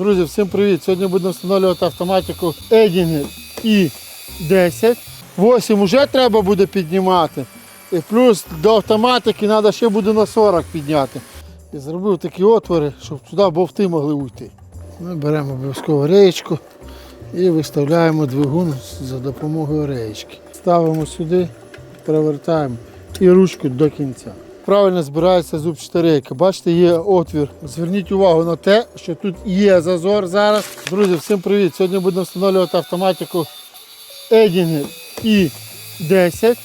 Друзі, всім привіт! Сьогодні будемо встановлювати автоматику Edinger i10. 8 вже треба буде піднімати. І плюс до автоматики треба ще буде на 40 підняти. І зробив такі отвори, щоб туди бовти могли уйти. Ми беремо обов'язково реєчку і виставляємо двигун за допомогою реєчки. Ставимо сюди, перевертаємо і ручку до кінця. Правильно збирається зубчата рейка. Бачите, є отвір. Зверніть увагу на те, що тут є зазор зараз. Друзі, всім привіт! Сьогодні будемо встановлювати автоматику Edinger i10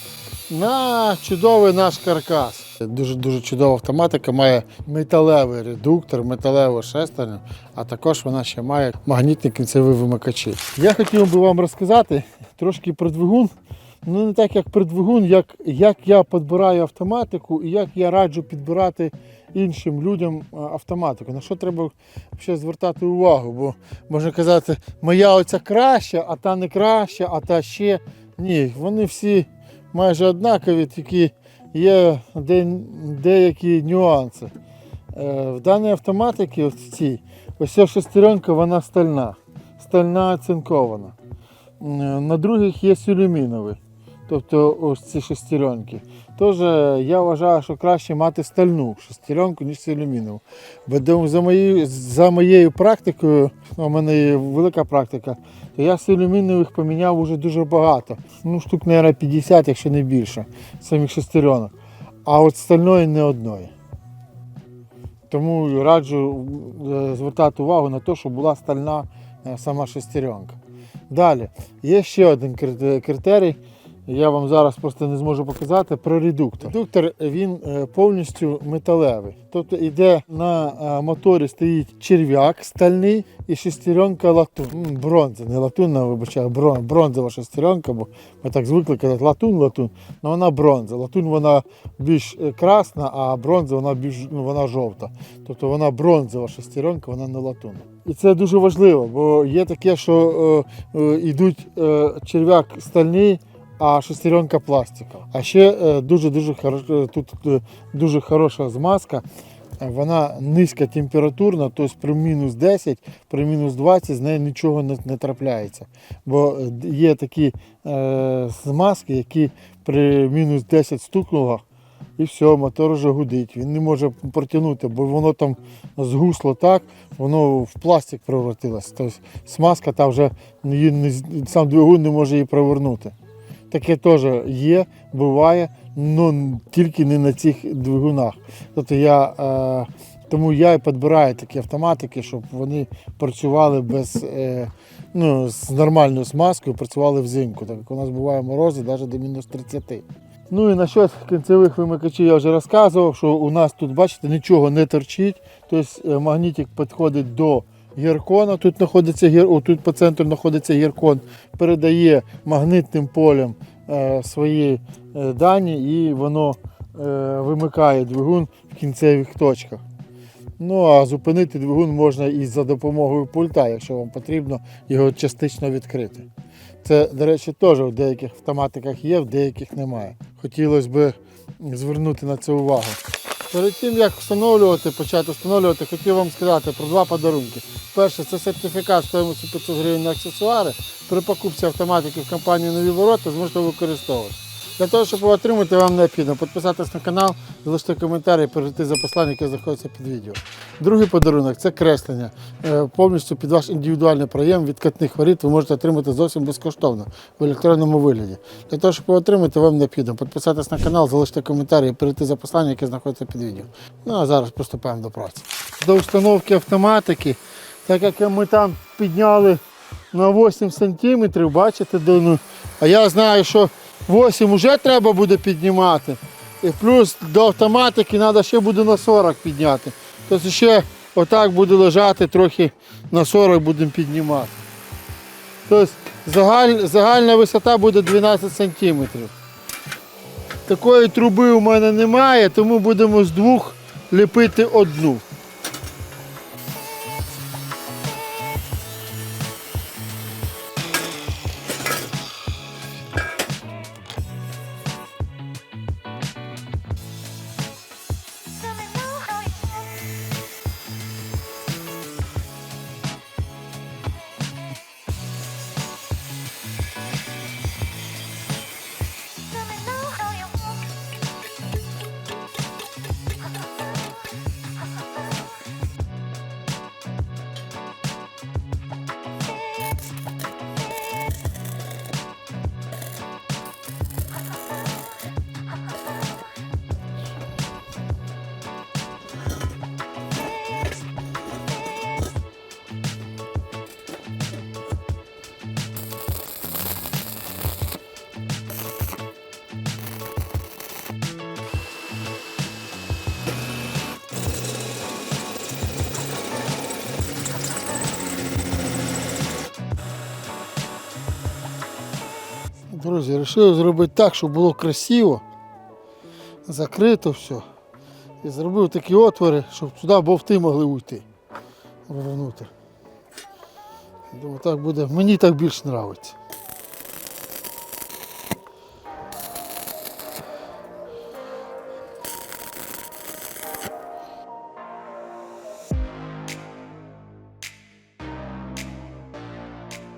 на чудовий наш каркас. Дуже дуже чудова автоматика, має металевий редуктор, металеву шестерню, а також вона ще має магнітні кінцеві вимикачі. Я хотів би вам розказати трошки про двигун. Ну не так як про двигун, як, як я підбираю автоматику і як я раджу підбирати іншим людям автоматику. На що треба ще звертати увагу? Бо можна казати, моя оця краща, а та не краща, а та ще. Ні, вони всі майже однакові, тільки є деякі нюанси. Е, В даній автоматиці, ось цій, ось ця шестеренка, вона стальна, стальна оцинкована. На других є алюміновий, тобто ось ці шестеренки. Тож е, я вважаю, що краще мати стальну шестеренку, ніж алюмінову. Бо за, моєю, за моєю практикою, ну, у мене є велика практика, то я з поміняв вже дуже багато. Ну, штук, мабуть, 50, якщо не більше, самих шестеренок. А от стальної не одної. Тому раджу е, звертати увагу на те, щоб була стальна е, сама шестеренка. Далі, є ще один критерій. Я вам зараз просто не зможу показати про редуктор. Редуктор він е, повністю металевий. Тобто йде на е, моторі стоїть черв'як стальний і шестеренка латун. Бронза, не латунна, вибачаю, брон- бронзова шестеренка, бо ми так звикли казати латун, латун, але вона бронза. Латун вона більш е, красна, а бронза вона більш ну, вона жовта. Тобто вона бронзова шестеренка, вона не латунна. І це дуже важливо, бо є таке, що е, е, йдуть е, черв'як стальний, а шестеренка пластика. А ще е, дуже дуже хоро- тут е, дуже хороша змазка. Е, Вона низька температурна, тобто при мінус 10, при мінус 20 з нею нічого не, не трапляється. Бо е, є такі е, змазки, які при мінус 10 стукнуло, і все, мотор вже гудить. Він не може протягнути, бо воно там згусло так, воно в пластик превратилось. Тобто смазка та вже сам двигун не може її провернути. Таке теж є, буває, але тільки не на цих двигунах. Тобто я, е, тому я і підбираю такі автоматики, щоб вони працювали без, е, ну, з нормальною смазкою, працювали взимку. Так як у нас буває морози навіть до мінус 30. Ну і насчет кінцевих вимикачів я вже розказував, що у нас тут, бачите, нічого не торчить. Тобто е, магнітик підходить до гіркона. Тут знаходиться гір... Тут по центру знаходиться гіркон, передає магнитним полем е, свої е, дані і воно е, вимикає двигун в кінцевих точках. Ну а зупинити двигун можна і за допомогою пульта, якщо вам потрібно його частично відкрити. Це, до речі, теж в деяких автоматиках є, в деяких немає. Хотілося б звернути на це увагу. Перед тим як встановлювати, почати встановлювати, хотів вам сказати про два подарунки. Перше, це сертифікат стоїмості 500 гривень на аксесуари. При покупці автоматики в компанії Нові ворота зможете використовувати. Для того, щоб його отримати, вам необхідно підписатись на канал, залишити коментар і перейти за посланням, яке знаходиться під відео. Другий подарунок це креслення. Е, Повністю під ваш індивідуальний проєм відкатних воріт ви можете отримати зовсім безкоштовно в електронному вигляді. Для того, щоб його отримати, вам необхідно підписатись на канал, залишити коментар і перейти за посланням, яке знаходиться під відео. Ну а зараз приступаємо до праці. До установки автоматики, так як ми там підняли на 8 сантиметрів, бачите, до, ну, а я знаю, що 8 вже треба буде піднімати. І плюс до автоматики треба ще буде на 40 підняти. Тобто ще отак буде лежати, трохи на 40 будемо піднімати. Тобто загаль, загальна висота буде 12 сантиметрів. Такої труби у мене немає, тому будемо з двох ліпити одну. Друзі, вирішив зробити так, щоб було красиво, закрито все. І зробив такі отвори, щоб сюди бовти могли уйти вовнутрь. Думаю, так буде. Мені так більш подобається.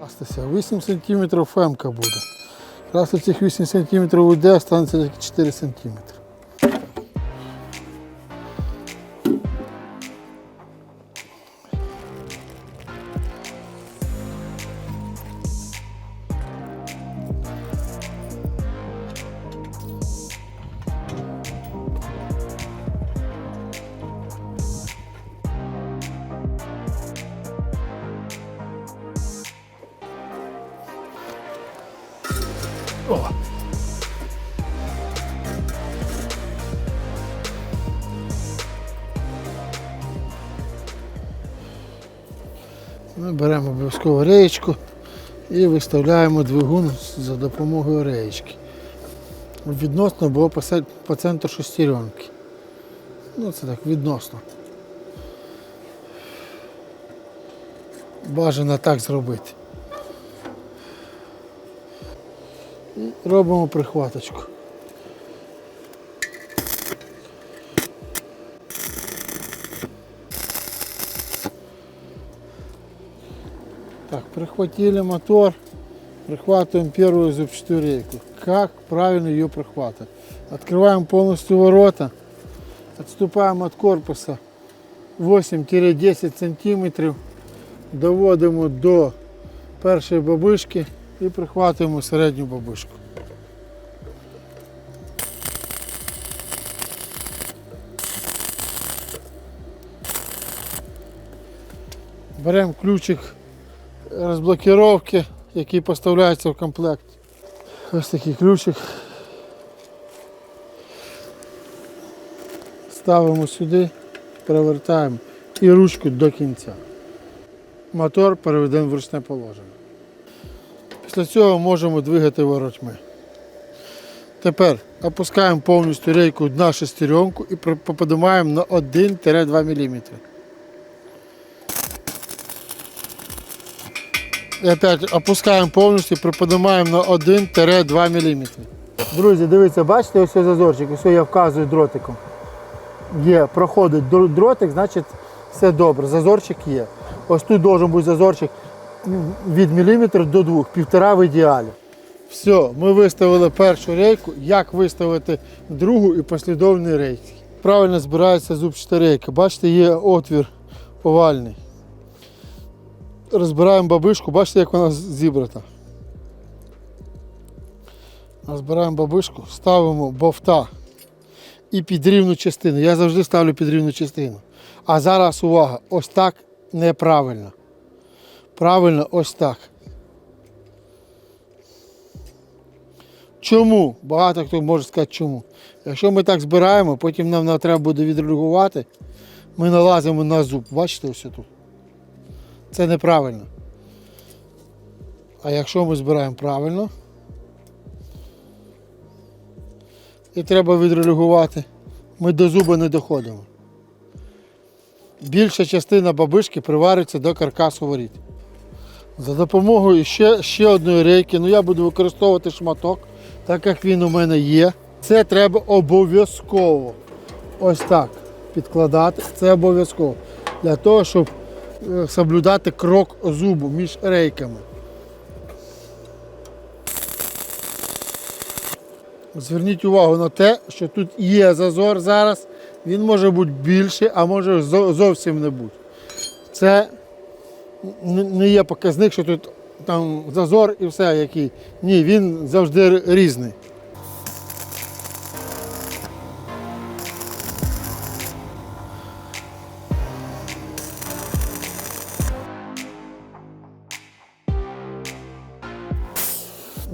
Остася 8 см фемка буде. Раз цих 8 см уйде, останеться тільки 4 см. Беремо обов'язково реєчку і виставляємо двигун за допомогою реєчки. Відносно було по центру шестеренки. Ну це так, відносно. Бажано так зробити. І робимо прихваточку. прихватили мотор, прихватываем первую зубчатую рейку. Как правильно ее прихватывать? Открываем полностью ворота, отступаем от корпуса 8-10 сантиметрів, доводимо до першої бабишки і прихватуємо середню бабишку. Беремо ключик розблокировки, який поставляється в комплект. Ось такий ключик. Ставимо сюди, перевертаємо і ручку до кінця. Мотор переведемо в ручне положення. Після цього можемо двигати воротьми. Тепер опускаємо повністю рейку на шестеренку і поподимаємо на 1-2 мм. І опять опускаємо повністю і приподнимаємо на 1-2 мм. Друзі, дивіться, бачите, ось ось зазорчик, ось я вказую дротиком. Є, проходить дротик, значить все добре, зазорчик є. Ось тут має бути зазорчик від міліметра до двох, півтора в ідеалі. Все, ми виставили першу рейку, як виставити другу і послідовні рейки. Правильно збирається зубчата рейка. Бачите, є отвір овальний. Розбираємо бабишку, бачите, як вона зібрата. Розбираємо бабишку, ставимо бовта і під рівну частину. Я завжди ставлю під рівну частину. А зараз увага, ось так неправильно. Правильно ось так. Чому? Багато хто може сказати чому. Якщо ми так збираємо, потім нам треба буде відреагувати, ми налазимо на зуб. Бачите ось тут? Це неправильно. А якщо ми збираємо правильно, і треба відреагувати, ми до зуба не доходимо. Більша частина бабишки привариться до каркасу воріт. За допомогою ще, ще одної рейки, ну я буду використовувати шматок, так як він у мене є. Це треба обов'язково ось так підкладати. Це обов'язково. Для того, щоб соблюдати крок зубу між рейками. Зверніть увагу на те, що тут є зазор зараз. Він може бути більший, а може зовсім не бути. Це не є показник, що тут там зазор і все який. Ні, він завжди різний.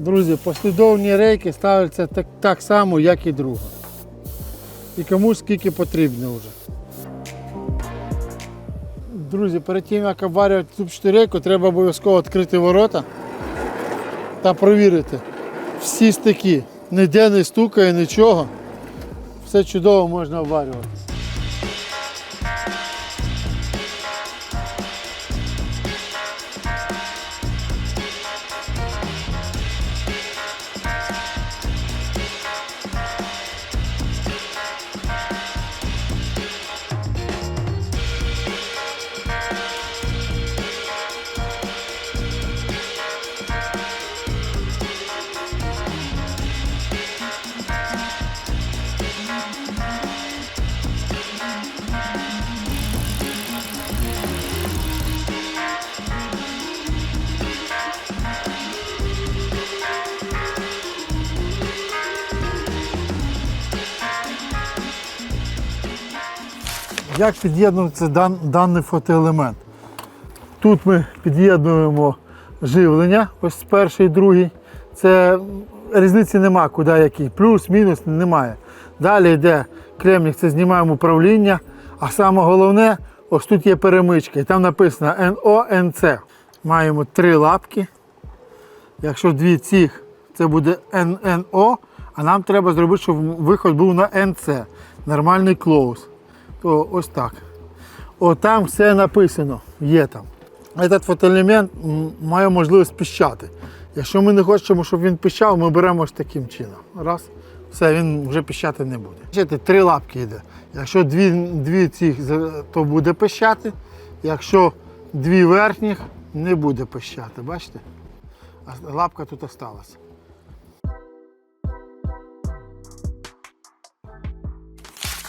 Друзі, послідовні рейки ставляться так, так само, як і друга. І комусь скільки потрібно вже. Друзі, перед тим як обварювати зубчату рейку, треба обов'язково відкрити ворота та провірити, всі стики. Ніде не стукає, нічого. Все чудово можна обварювати. Як під'єднується дан, даний фотоелемент? Тут ми під'єднуємо живлення, ось перший, і другий. Це різниці нема, куди який. Плюс, мінус немає. Далі йде кремнік, це знімаємо управління. А саме головне, ось тут є перемичка. І там написано НО, НЦ. Маємо три лапки. Якщо дві цих, це буде ННО, а нам треба зробити, щоб виход був на НЦ. Нормальний клоуз. То ось так. О, там все написано, є там. Этот фотоелемент має можливість піщати. Якщо ми не хочемо, щоб він піщав, ми беремо ось таким чином. Раз, все, він вже піщати не буде. Бачите, три лапки йде. Якщо дві, дві цих, то буде пищати. Якщо дві верхніх, не буде пищати. Бачите? А лапка тут осталась.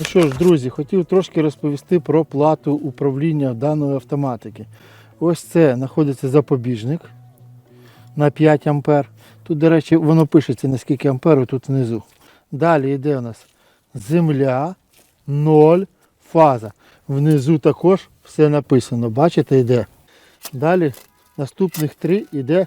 Ну що ж, друзі, хотів трошки розповісти про плату управління даної автоматики. Ось це знаходиться запобіжник на 5 ампер. Тут, до речі, воно пишеться на скільки амперів тут внизу. Далі йде у нас земля, 0, фаза. Внизу також все написано. Бачите, йде. Далі наступних три йде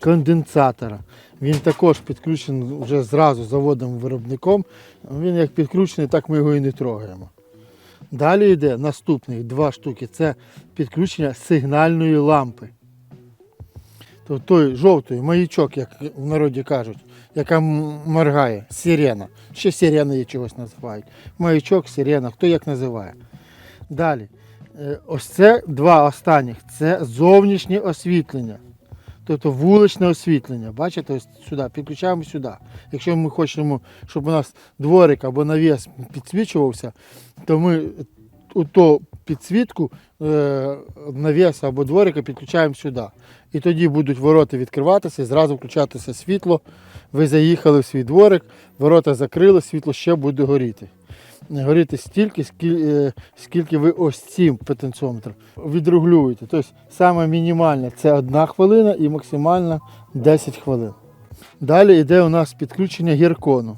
конденсатора. Він також підключений вже зразу заводом виробником. Він як підключений, так ми його і не трогаємо. Далі йде наступних два штуки. Це підключення сигнальної лампи. Тобто той жовтий маячок, як в народі кажуть, яка моргає, сирена. Ще сирена є чогось називають. Маячок, сирена, хто як називає. Далі. Е, Ось це два останніх. Це зовнішнє освітлення. Тобто вуличне освітлення. Бачите, ось сюди, підключаємо сюди. Якщо ми хочемо, щоб у нас дворик або навіс підсвічувався, то ми ту підсвітку е, навіса або дворика підключаємо сюди. І тоді будуть ворота відкриватися, зразу включатися світло. Ви заїхали в свій дворик, ворота закрили, світло ще буде горіти. Горіти стільки, скільки, е, скільки ви ось цим потенціометром відрегулюєте. Тобто саме мінімальне це 1 хвилина і максимально 10 хвилин. Далі йде у нас підключення гіркону.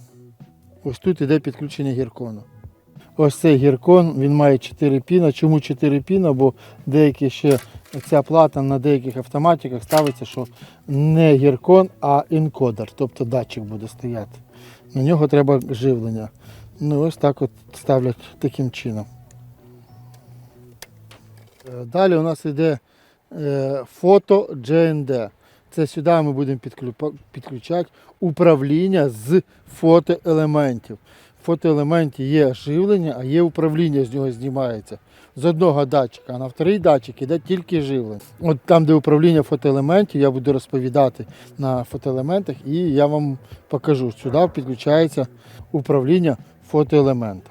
Ось тут йде підключення гіркону. Ось цей гіркон, він має 4 піна. Чому 4 піна? Бо деякі ще ця плата на деяких автоматиках ставиться, що не гіркон, а інкодер, тобто датчик буде стояти. На нього треба живлення. Ну ось так от ставлять таким чином. Е, Далі у нас йде е, фото GND. Це сюди ми будемо підключати управління з фотоелементів. Фотоелементі є живлення, а є управління з нього знімається. З одного датчика, а на вторий датчик іде тільки живлення. От там, де управління фотоелементів, я буду розповідати на фотоелементах і я вам покажу. Сюди підключається управління фотоелемента.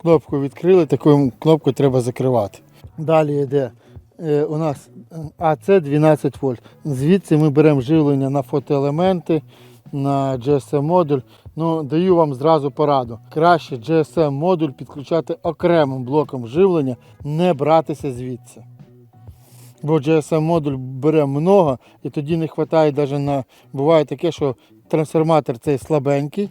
кнопку відкрили, такою кнопкою треба закривати. Далі йде е, у нас АЦ 12 вольт. Звідси ми беремо живлення на фотоелементи, на GSM модуль. Ну, даю вам зразу пораду. Краще GSM модуль підключати окремим блоком живлення, не братися звідси. Бо GSM модуль бере много і тоді не вистачає навіть на. Буває таке, що трансформатор цей слабенький,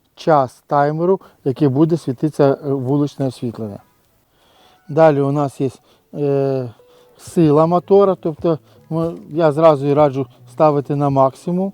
час таймеру, який буде світитися е, вуличне освітлення. Далі у нас є е, сила мотора, тобто я зразу і раджу ставити на максимум.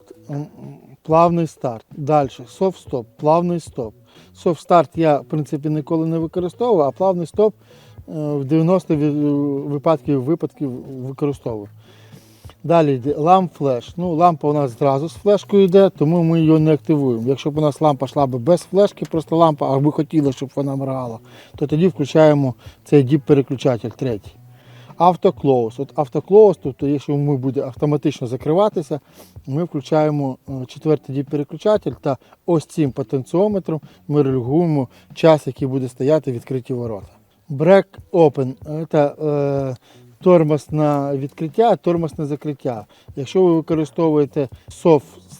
плавний старт. Далі soft стоп, плавний стоп. Soft старт я в принципі ніколи не використовував, а плавний стоп е, в 90 ві- випадків випадків використовую. Далі ламп флеш. Ну, лампа у нас зразу з флешкою йде, тому ми її не активуємо. Якщо б у нас лампа йшла б без флешки, просто лампа, а ми хотіли, щоб вона моргала, то тоді включаємо цей діп-переключатель третій. Автоклоус. От автоклоус, тобто, якщо ми буде автоматично закриватися, ми включаємо е, четвертий діп переключатель та ось цим потенціометром ми регулюємо час, який буде стояти відкриті ворота. Break open це е, тормоз на відкриття, тормоз на закриття. Якщо ви використовуєте soft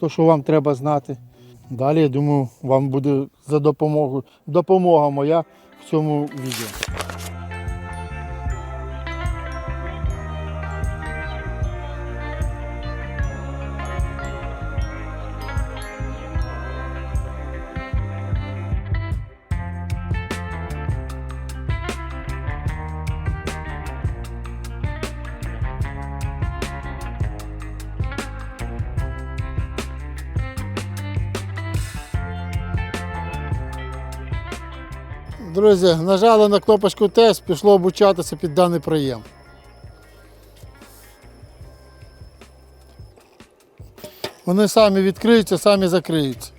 то, що вам треба знати. Далі, я думаю, вам буде за допомогою допомога моя в цьому відео. Друзі, нажали на кнопочку тест, пішло обучатися під даний проєм. Вони самі відкриються, самі закриються.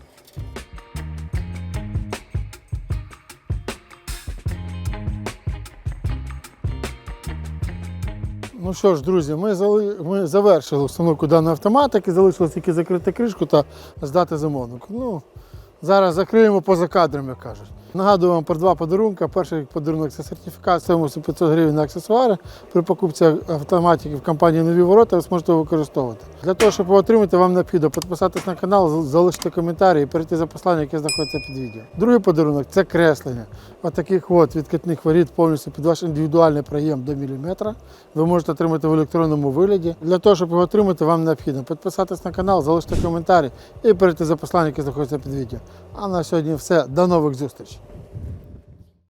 Ну що ж, друзі, ми, зали... ми завершили установку даної автоматики, залишилось тільки закрити кришку та здати замовнику. Ну, Зараз закриємо поза кадром, як кажуть. Нагадую вам про два подарунки. Перший подарунок це сертифікат стоїмостю 500 гривень на аксесуари. При покупці автоматики в компанії Нові ворота ви зможете використовувати. Для того, щоб його отримати, вам необхідно підписатись на канал, залишити коментарі і перейти за посланням, яке знаходиться під відео. Другий подарунок це креслення. Отаких от відкатних воріт повністю під ваш індивідуальний проєм до міліметра. Ви можете отримати в електронному вигляді. Для того, щоб його отримати, вам необхідно підписатись на канал, залишити коментарі і перейти за посланням, яке знаходиться під відео. А на сьогодні все. До нових зустрічей.